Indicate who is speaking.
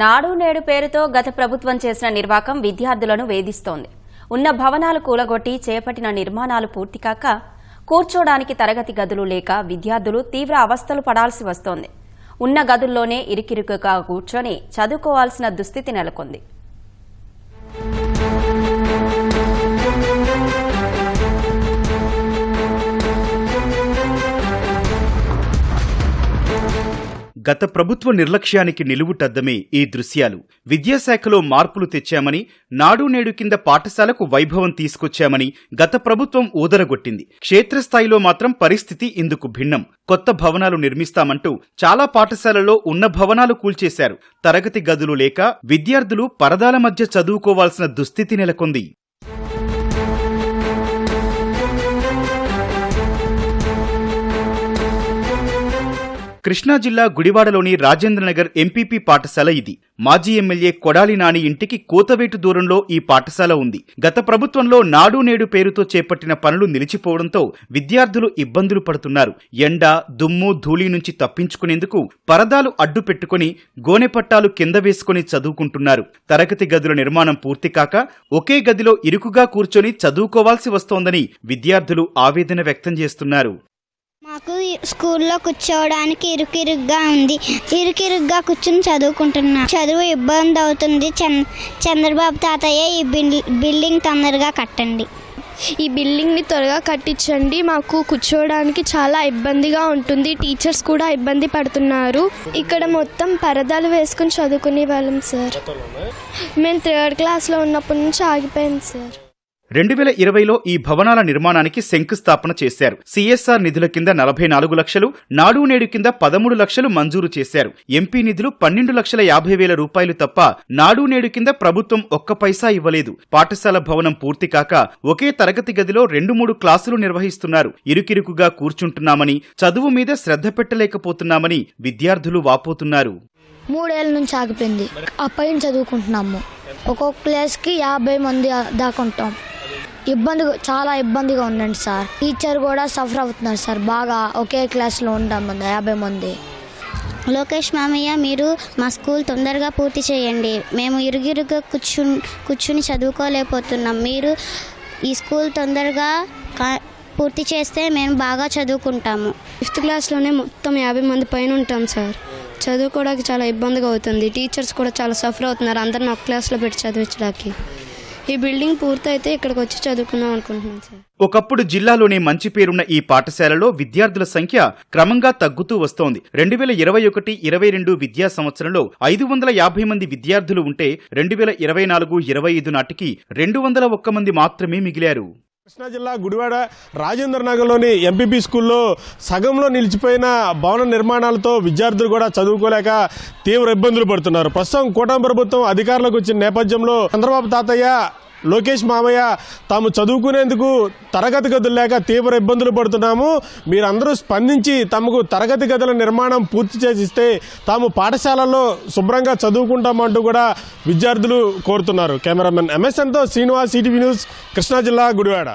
Speaker 1: నాడు నేడు పేరుతో గత ప్రభుత్వం చేసిన నిర్వాకం విద్యార్థులను వేధిస్తోంది. ఉన్న భవనాలు కూలగొట్టి చేపట్టిన నిర్మాణాలు పూర్తి కాక కూర్చోడానికి తరగతి గదులు లేక విద్యార్థులు తీవ్ర అవస్థలు పడాల్సి వస్తోంది. ఉన్న గదుల్లోనే ఇరికిరుకుగా కూర్చొని చదువుకోవాల్సిన దుస్థితి నెలకొంది.
Speaker 2: గత ప్రభుత్వ నిర్లక్ష్యానికి నిలువుటద్దమే ఈ దృశ్యాలు. విద్యాశాఖలో మార్పులు తెచ్చామని నాడు నేడు కింద పాఠశాలకు వైభవం తీసుకొచ్చామని గత ప్రభుత్వం ఊదరగొట్టింది. క్షేత్రస్థాయిలో మాత్రం పరిస్థితి ఇందుకు భిన్నం. కొత్త భవనాలు నిర్మిస్తామంటూ చాలా పాఠశాలల్లో ఉన్న భవనాలు కూల్చేశారు. తరగతి గదులు లేక విద్యార్థులు పరదాల మధ్య చదువుకోవాల్సిన దుస్థితి నెలకొంది. కృష్ణా జిల్లా గుడివాడలోని రాజేంద్రనగర్ ఎంపీపీ పాఠశాల ఇది. మాజీ ఎమ్మెల్యే కొడాలి నాని ఇంటికి కోతవేటు దూరంలో ఈ పాఠశాల ఉంది. గత ప్రభుత్వంలో నాడు నేడు పేరుతో చేపట్టిన పనులు నిలిచిపోవడంతో విద్యార్థులు ఇబ్బందులు పడుతున్నారు. ఎండ దుమ్ము ధూళి నుంచి తప్పించుకునేందుకు పరదాలు అడ్డు పెట్టుకుని గోనెపట్టాలు కింద వేసుకుని చదువుకుంటున్నారు. తరగతి గదుల నిర్మాణం పూర్తి కాక ఒకే గదిలో ఇరుకుగా కూర్చొని చదువుకోవాల్సి వస్తోందని విద్యార్థులు ఆవేదన వ్యక్తం చేస్తున్నారు.
Speaker 3: మాకు స్కూల్లో కూర్చోవడానికి ఇరుకిరుగ్గా ఉంది. ఇరుకిరుగ్గా కూర్చుని చదువుకుంటున్నా. చదువు ఇబ్బంది అవుతుంది. చంద్ర చంద్రబాబు తాతయ్య ఈ బిల్- బిల్డింగ్ తొందరగా కట్టండి.
Speaker 4: ఈ బిల్డింగ్ని త్వరగా కట్టించండి. మాకు కూర్చోవడానికి చాలా ఇబ్బందిగా ఉంటుంది. టీచర్స్ కూడా ఇబ్బంది పడుతున్నారు. ఇక్కడ మొత్తం పరదాలు వేసుకుని చదువుకునే వాళ్ళం సార్. మేము థర్డ్ క్లాస్లో ఉన్నప్పటి నుంచి ఆగిపోయింది సార్.
Speaker 2: రెండు వేల ఇరవైలో ఈ భవనాల నిర్మాణానికి శంకుస్థాపన చేశారు. సిఎస్ఆర్ నిధుల కింద నలభై నాలుగు లక్షలు నాడు నేడు కింద పదమూడు లక్షలు మంజూరు చేశారు. ఎంపీ నిధులు పన్నెండు లక్షల యాభై వేల రూపాయలు తప్ప నాడు నేడు కింద ప్రభుత్వం ఒక్క పైసా ఇవ్వలేదు. పాఠశాల భవనం పూర్తి కాక ఒకే తరగతి గదిలో రెండు మూడు క్లాసులు నిర్వహిస్తున్నారు. ఇరుకిరుకుగా కూర్చుంటున్నామని చదువు మీద శ్రద్ధ పెట్టలేకపోతున్నామని విద్యార్థులు వాపోతున్నారు.
Speaker 5: మూడేళ్ళ నుంచి ఆగిపోయింది. అప్పటి నుంచి చదువుకుంటున్నాము. ఒక్కొక్క క్లాస్కి యాభై మంది దాకా ఉంటాం. ఇబ్బంది చాలా ఇబ్బందిగా ఉందండి సార్. టీచర్ కూడా సఫర్ అవుతున్నారు సార్. బాగా ఒకే క్లాస్లో ఉంటాం మంది యాభై మంది.
Speaker 3: లోకేష్ మామయ్య మీరు మా స్కూల్ తొందరగా పూర్తి చేయండి. మేము ఇరుగిరుగా కూర్చుని కూర్చుని చదువుకోలేకపోతున్నాం. మీరు ఈ స్కూల్ తొందరగా కా- పూర్తి చేస్తే మేము బాగా చదువుకుంటాము.
Speaker 4: ఫిఫ్త్ క్లాస్లోనే మొత్తం యాభై మంది పైన ఉంటాం సార్. చదువుకోవడానికి చాలా ఇబ్బందిగా అవుతుంది. టీచర్స్ కూడా చాలా సఫర్ అవుతున్నారు. అందరిని ఒక క్లాస్లో పెట్టి చదివించడానికి. ఈ బిల్డింగ్ పూర్తయితే ఇక్కడికి వచ్చి చదువుకుందాం అనుకుంటున్నాను సార్.
Speaker 2: ఒకప్పుడు జిల్లాలోనే మంచి పేరున్న ఈ పాఠశాలలో విద్యార్థుల సంఖ్య క్రమంగా తగ్గుతూ వస్తోంది. రెండు వేల ఇరవై ఒకటి ఇరవై రెండు విద్యా సంవత్సరంలో ఐదు వందల యాభై మంది విద్యార్థులు ఉంటే రెండు వేల ఇరవై నాలుగు ఇరవై ఐదు నాటికి రెండు వందల ఒక్క మంది మాత్రమే మిగిలారు.
Speaker 6: కృష్ణా జిల్లా గుడివాడ రాజేంద్ర నగర్లోని ఎంపీపీ స్కూల్లో సగంలో నిలిచిపోయిన భవన నిర్మాణాలతో విద్యార్థులు కూడా చదువుకోలేక తీవ్ర ఇబ్బందులు పడుతున్నారు. ప్రస్తుతం కూటమి ప్రభుత్వం అధికారంలోకి వచ్చిన నేపథ్యంలో చంద్రబాబు తాతయ్య లోకేష్ మామయ్య తాము చదువుకునేందుకు తరగతి గదులు లేక తీవ్ర ఇబ్బందులు పడుతున్నాము. మీరందరూ స్పందించి తమకు తరగతి గదుల నిర్మాణం పూర్తి చేసిస్తే తాము పాఠశాలల్లో శుభ్రంగా చదువుకుంటామంటూ కూడా విద్యార్థులు కోరుతున్నారు. కెమెరామెన్ ఎంఎస్ఎన్తో శ్రీనివాస్ ఈటీవీ న్యూస్ కృష్ణా జిల్లా గుడివాడ.